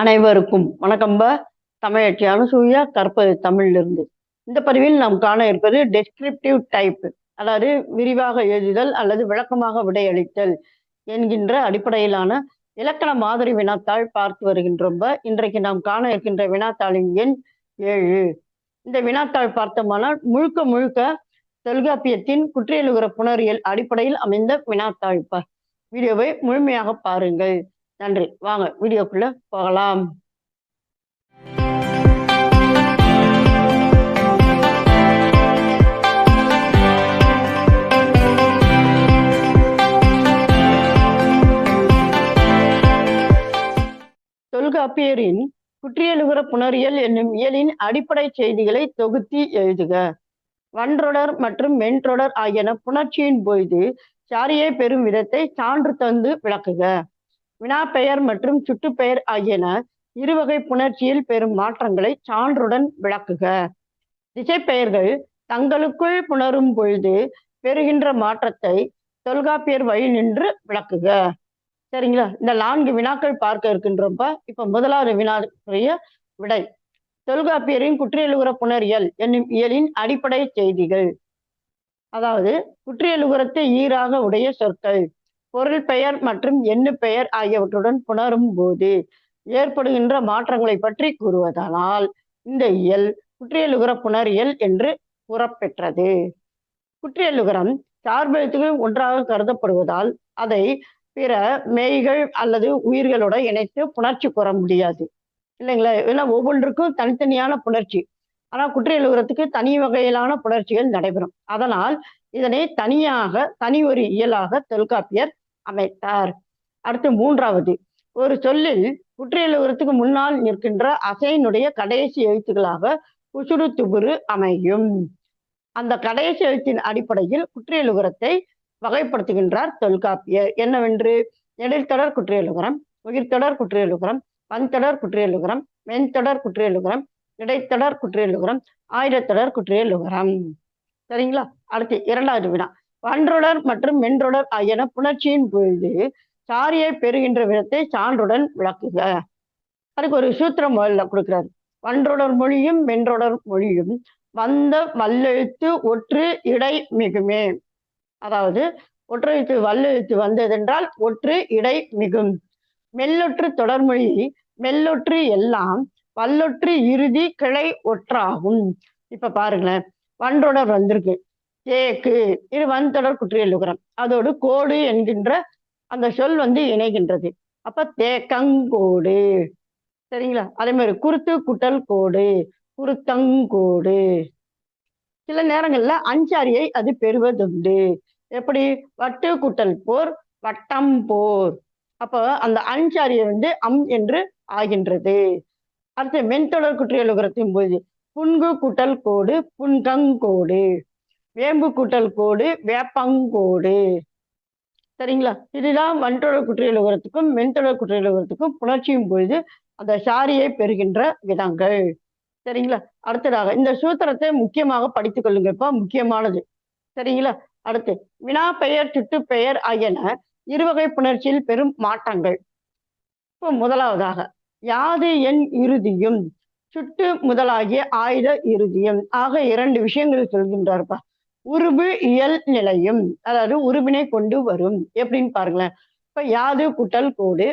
அனைவருக்கும் வணக்கம்ப தமிழச்சி அனுசூயா கற்பது தமிழிலிருந்து. இந்த பதிவில் நாம் காண இருப்பது டெஸ்கிரிப்டிவ் டைப் அதாவது விரிவாக எழுதுதல் அல்லது விளக்கமாக விடையளித்தல் என்கின்ற அடிப்படையிலான இலக்கண மாதிரி வினாத்தாள் பார்த்து வருகின்றோம் இன்றைக்கு நாம் காண இருக்கின்ற வினாத்தாளின் எண் ஏழு. இந்த வினாத்தாள் பார்த்தோமானால் முழுக்க முழுக்க தொல்காப்பியத்தின் குற்றியலுகிற புணரியல் அடிப்படையில் அமைந்த வினாத்தாழ் வீடியோவை முழுமையாக பாருங்கள். நன்றி. வாங்க வீடியோக்குள்ள போகலாம். தொல்காப்பியரின் குற்றியலுகர புணரியல் என்னும் இயலின் அடிப்படை செய்திகளை தொகுத்தி எழுதுக. வன்றொடர் மற்றும் மென்றொடர் ஆகியன புணர்ச்சியின் பொழுது சாரியை பெறும் விதத்தை சான்று தந்து விளக்குக. வினாப்பெயர் மற்றும் சுட்டுப்பெயர் ஆகியன இருவகை புணர்ச்சியில் பெறும் மாற்றங்களை சான்றுடன் விளக்குக. திசைப்பெயர்கள் தங்களுக்குள் புணரும் பொழுது பெறுகின்ற மாற்றத்தை தொல்காப்பியர் வழி நின்று விளக்குக. சரிங்களா? இந்த நான்கு வினாக்கள் பார்க்க இருக்கின்றப்ப இப்ப முதலாவது வினாக்குரிய விடை. தொல்காப்பியரின் குற்றியலுகர புணரியல் என்னும் இயலின் அடிப்படை செய்திகள். அதாவது குற்றியலுகரத்தை ஈராக உடைய சொற்கள். பொருள் பெயர் மற்றும் எண்ணு பெயர் ஆகியவற்றுடன் புணரும் போது ஏற்படுகின்ற மாற்றங்களை பற்றி கூறுவதனால் இந்த இயல் குற்றியலுகர புணரியல் என்று கூறப்பெற்றது குற்றியலுகரம் சார்பெழுத்துகள் ஒன்றாக கருதப்படுவதால் அதை பிற மெய்கள் அல்லது உயிர்களோட இணைத்து புணர்ச்சி கூற முடியாது. இல்லைங்களா? ஏன்னா ஒவ்வொன்றுக்கும் தனித்தனியான புணர்ச்சி. ஆனால் குற்றியலுகரத்துக்கு தனி வகையிலான புணர்ச்சிகள் நடைபெறும். அதனால் இதனை தனியாக தனி ஒரு இயலாக தொல்காப்பியர் அமைத்தார். அடுத்து மூன்றாவது ஒரு சொல்லில் குற்றியலுகரத்துக்கு முன்னால் நிற்கின்ற அசையினுடைய கடைசி எழுத்துக்களாக குசுடு துபுரு அமையும். அந்த கடைசி எழுத்தின் அடிப்படையில் குற்றியலுகரத்தை வகைப்படுத்துகின்றார் தொல்காப்பியர். என்னவென்று? நெடில்தொடர் குற்றியலுகரம் உயிர்த்தொடர் குற்றியலுகரம் பன்தொடர் குற்றியலுகரம் மென்தொடர் குற்றியலுகரம் இடைத்தொடர் குற்றியலுகரம் ஆயிரத்தொடர் குற்றியலுகரம். சரிங்களா? அடுத்து இரண்டாவது வினா. வன்றொடர் மற்றும் மென்றொடர் ஆகியன புணர்ச்சியின் பொழுது சாரியை பெறுகின்ற விதத்தை சான்றுடன் விளக்குக. அதுக்கு ஒரு சூத்திரம் முதல்ல கொடுக்குறாரு. வன்றொடர் மொழியும் மென்றொடர் மொழியும் வந்த வல்லெழுத்து ஒற்று இடை மிகுமே. அதாவது ஒற்றெழுத்து வல்லெழுத்து வந்ததென்றால் ஒற்று இடை மிகும். மெல்லொற்று தொடர்மொழி மெல்லொற்று எல்லாம் வல்லொற்று இறுதி கிளை ஒற்றாகும். இப்ப பாருங்களேன் வன்றொடர் வந்திருக்கு. தேக்கு இது வன்தொடர் குற்றியலுகரம். அதோடு கோடு என்கின்ற அந்த சொல் வந்து இணைகின்றது. அப்ப தேக்கங்கோடு. சரிங்களா? அதே மாதிரி குருத்து குட்டல் கோடு குருத்தங்கோடு சில நேரங்கள்ல அஞ்சாரியை அது பெறுவதுண்டு. எப்படி? வட்டு குட்டல் போர் வட்டம் போர். அப்போ அந்த அஞ்சாரியை வந்து அம் என்று ஆகின்றது. அடுத்து மென்தொடர் குற்றியலுகரத்தின் போது புன்கு குட்டல் கோடு புன்கங்கோடு வேம்பு கூட்டல் கோடு வேப்பங்கோடு சரிங்களா? இதுதான் வன்தொடர் குற்றியலுகரத்துக்கும் மென்தொடர் குற்றியலுகரத்துக்கும் புணர்ச்சியும் பொழுது அந்த சாரியை பெறுகின்ற விதங்கள். சரிங்களா? அடுத்ததாக இந்த சூத்திரத்தை முக்கியமாக படித்துக் கொள்ளுங்கப்பா முக்கியமானது. சரிங்களா? அடுத்து வினா பெயர் சுட்டு பெயர் ஆகியன இருவகை புணர்ச்சியில் பெரும் மாற்றங்கள். இப்போ முதலாவதாக யாது என் இறுதியும் சுட்டு முதலாகிய ஆயுத இறுதியும். ஆக இரண்டு விஷயங்கள் சொல்கின்றார்ப்பா. உருபு இயல் நிலையும் அதாவது உருவினை கொண்டு வரும் எப்படின்னு பாருங்களேன். இப்ப யாது குட்டல் கோடு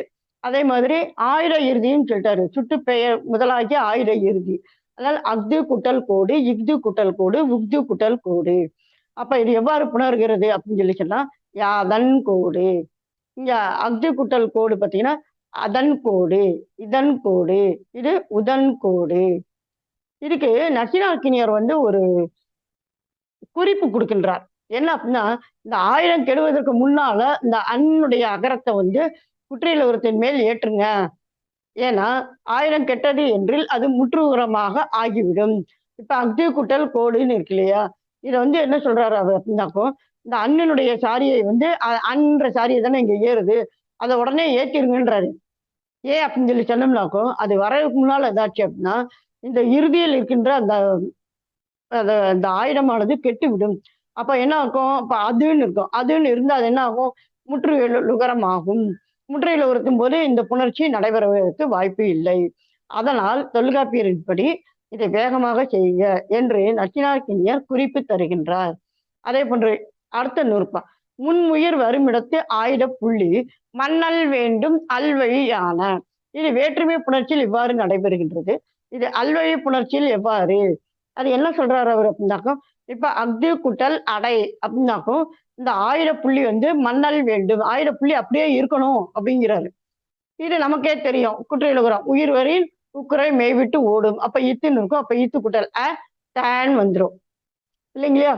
அதே மாதிரி ஆயுத இறுதின்னு சொல்லிட்டாரு. சுட்டு பெயர் முதலாகிய ஆயுத இறுதி. அதாவது அக்து குட்டல் கோடு இக்து குட்டல் கோடு உக்து குட்டல் கோடு. அப்ப இது எவ்வாறு புணர்கிறது அப்படின்னு சொல்லி சொன்னா யாதன் கோடு. இங்க அக்து குட்டல் கோடு பார்த்தீங்கன்னா அதன் கோடு இதன் கோடு இது உதன் கோடு. இதுக்கு நசினாக்கினியர் வந்து ஒரு குறிப்பு கொடுக்கின்றார். என்ன அப்படின்னா இந்த ஆயிரம் கெடுவதற்கு முன்னால இந்த அன்னுடைய அகரத்தை வந்து குற்றியலுகரத்தின் மேல் ஏற்றுங்க. ஏன்னா ஆயிரம் கெட்டது என்றில் அது முற்றுகுரமாக ஆகிவிடும். இப்ப அக்தி குட்டல் கோடுன்னு இருக்கு இல்லையா? இதை வந்து என்ன சொல்றாரு அவர் அப்படின்னாக்கோ இந்த அண்ணனுடைய சாரியை வந்து அன்ற சாரியை தானே இங்க ஏறுது. அதை உடனே ஏற்றிருங்கன்றாரு. ஏன் அப்படின்னு சொல்லி சொன்னோம்னாக்கோ அது வரதுக்கு முன்னால் ஏதாச்சும் அப்படின்னா இந்த இறுதியில் இருக்கின்ற அந்த அந்த ஆயுதமானது கெட்டு விடும் அப்ப என்ன ஆகும் அப்ப அதுன்னு இருக்கும். அதுன்னு இருந்தா அது என்ன ஆகும் முற்று லுகரம் ஆகும் முற்றையில் போது இந்த புணர்ச்சி நடைபெறுவதற்கு வாய்ப்பு இல்லை. அதனால் தொல்காப்பியரின்படி இதை வேகமாக செய்க என்று நச்சினார்க்கினியர் குறிப்பு தருகின்றார். அதே போன்று அடுத்த நூற்பா. முன் உயிர் வருமிடத்து ஆயுத புள்ளி மன்னல் வேண்டும் அல்வழியான. இது வேற்றுமை புணர்ச்சியில் இவ்வாறு நடைபெறுகின்றது. இது அல்வழி புணர்ச்சியில் எவ்வாறு? அது என்ன சொல்றாரு அவர் அப்படின்னாக்கும் இப்ப அக்து குட்டல் அடை அப்படின்னாக்கும் இந்த ஆயிர புள்ளி வந்து மன்னல் வேண்டும். ஆயிர புள்ளி அப்படியே இருக்கணும் அப்படிங்கிறாரு. இது நமக்கே தெரியும். குற்றையிலுகிறோம் உயிர் வரின் உக்குறை மெய்விட்டு ஓடும். அப்ப இத்துன்னு இருக்கும். அப்ப இத்து குட்டல் அ டேன் வந்துடும் இல்லைங்களா?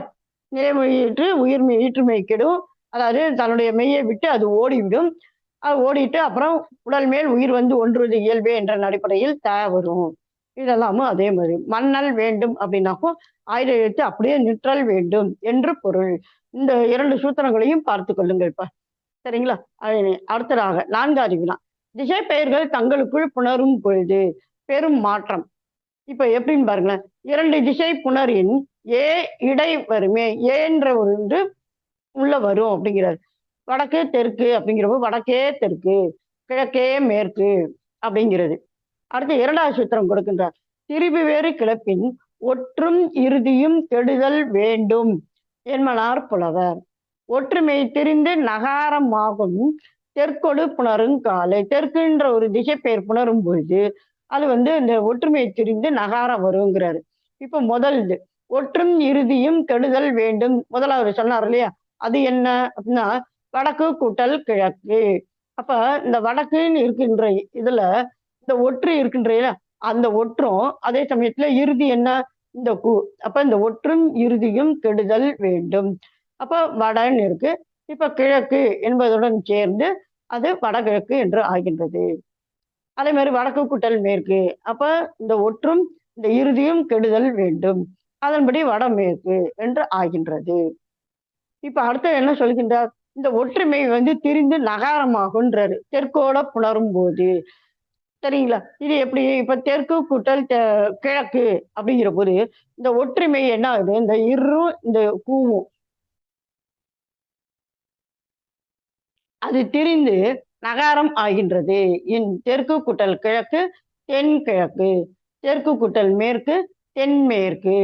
நிலைமொழியிட்டு உயிர் மெய் ஈற்று கெடும் அதாவது தன்னுடைய மெய்யை விட்டு அது ஓடிவிடும். அது ஓடிட்டு அப்புறம் உடல் மேல் உயிர் வந்து ஒன்றுவது இயல்பே என்ற அடிப்படையில் த வரும். இதெல்லாமும் அதே மாதிரி. மன்னல் வேண்டும் அப்படின்னாக்கும் ஆயுத எழுத்து அப்படியே நிற்றல் வேண்டும் என்று பொருள். இந்த இரண்டு சூத்திரங்களையும் பார்த்து கொள்ளுங்கள் இப்ப. சரிங்களா? அது- அடுத்ததாக நான்காவது வினா திசை பெயர்கள் தங்களுக்குள் புணரும் பொழுது பெரும் மாற்றம். இப்ப எப்படின்னு பாருங்களேன். இரண்டு திசை புணரின் ஏ இடை வருமே ஏன்ற ஒரு இது உள்ள வரும் அப்படிங்கிறார். வடக்கு தெற்கு அப்படிங்கிறப்போ வடக்கே தெற்கு கிழக்கே மேற்கு அப்படிங்கிறது. அடுத்து இரண்டாவது சூத்திரம் கொடுக்கின்றார் திருப்பி வேறு கிளப்பின் ஒற்றும் இறுதியும் கெடுதல் வேண்டும் என்மனார் புலவர். ஒற்றுமை திரிந்து நகாரமாகும் தெற்கொடு புணரும் காலை தெற்குன்ற ஒரு திசை பெயர் புணரும் பொழுது அது வந்து இந்த ஒற்றுமையை திரிந்து நகாரம் வருங்கிறாரு. இப்ப முதல் இது ஒற்றும் இறுதியும் கெடுதல் வேண்டும். முதலாவது சொன்னார் இல்லையா? அது என்ன அப்படின்னா வடக்கு கூட்டல் கிழக்கு. அப்ப இந்த வடக்குன்னு இருக்கின்ற இதுல இந்த ஒற்று இருக்கின்ற அந்த ஒற்றும் அதே சமயத்துல இறுதி என்ன? இந்த கு அப்ப இந்த ஒற்றும் இறுதியும் கெடுதல் வேண்டும். அப்ப வடன்னு இருக்கு. இப்ப கிழக்கு என்பதுடன் சேர்ந்து அது வடகிழக்கு என்று ஆகின்றது. அதே மாதிரி வடக்கு கூட்டல் மேற்கு. அப்ப இந்த ஒற்றும் இந்த இறுதியும் கெடுதல் வேண்டும். அதன்படி வடமேற்கு என்று ஆகின்றது. இப்ப அடுத்து என்ன சொல்கின்றார்? இந்த ஒற்றுமை வந்து திரிந்து நகாரமாகுன்றாரு தெற்கோட புணரும் போது சரிங்களா இது எப்படி இப்ப தெற்கு கூட்டல் கிழக்கு அப்படிங்கிற போது இந்த ஒற்றுமை என்ன ஆகுது? இந்த இரு இந்த கூவும் அது திரிந்து நகாரம் ஆகின்றது. இன் தெற்கு கூட்டல் கிழக்கு தென் கிழக்கு. தெற்கு கூட்டல் மேற்கு தென்மேற்கு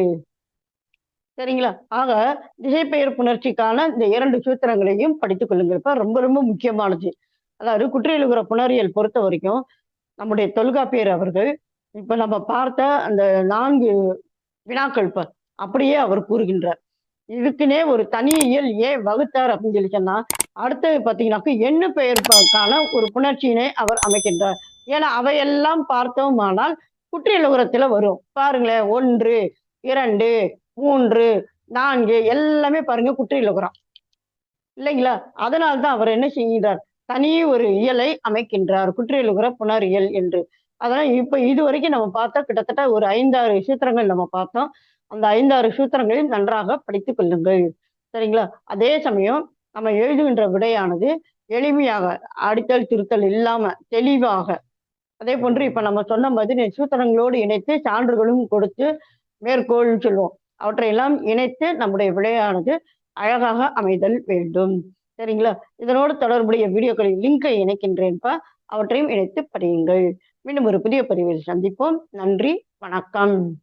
சரிங்களா? ஆக திசைப்பெயர் புணர்ச்சிக்கான இந்த இரண்டு சூத்திரங்களையும் படித்துக் கொள்ளுங்கள். ரொம்ப ரொம்ப முக்கியமானது. அதாவது குற்றியலுகிற புணரியல் பொறுத்த வரைக்கும் நம்முடைய தொல்காப்பியர் அவர்கள் இப்ப நம்ம பார்த்த அந்த நான்கு வினாக்கள் இப்ப அப்படியே அவர் கூறுகின்றார். இதுக்குன்னே ஒரு தனி இயல் ஏன் வகுத்தார் அப்படின்னு சொல்லி சொன்னா அடுத்தது பார்த்தீங்கன்னாக்க எண்ணு பெயர்க்கான ஒரு புணர்ச்சியினை அவர் அமைக்கின்றார். ஏன்னா அவையெல்லாம் பார்த்தோமானால் குற்றியலுகரத்துல வரும். பாருங்களேன் ஒன்று இரண்டு மூன்று நான்கு எல்லாமே பாருங்க குற்றியலுகரம். இல்லைங்களா? அதனால்தான் அவர் என்ன செய்கிறார் தனி ஒரு இயலை அமைக்கின்றார் குற்றியலுகிற புனர் இயல் என்று. அதனால இப்ப இது வரைக்கும் நம்ம பார்த்தா கிட்டத்தட்ட ஒரு ஐந்தாறு சூத்திரங்கள் நம்ம பார்த்தோம். அந்த ஐந்தாறு சூத்திரங்களையும் நன்றாக படித்துக் கொள்ளுங்கள். சரிங்களா? அதே சமயம் நம்ம எழுதுகின்ற விடையானது எளிமையாக அடித்தல் திருத்தல் இல்லாம தெளிவாக. அதே போன்று இப்ப நம்ம சொன்ன மாதிரி சூத்திரங்களோடு இணைத்து சான்றுகளும் கொடுத்து மேற்கோள் சொல்லுவோம் அவற்றையெல்லாம் இணைத்து நம்முடைய விடையானது அழகாக அமைதல் வேண்டும். சரிங்களா? இதனோடு தொடர்புடைய வீடியோக்களின் லிங்கை இணைக்கின்றேன்ப்பா அவற்றையும் இணைத்து படியுங்கள். மீண்டும் ஒரு புதிய பதிவில் சந்திப்போம். நன்றி. வணக்கம்.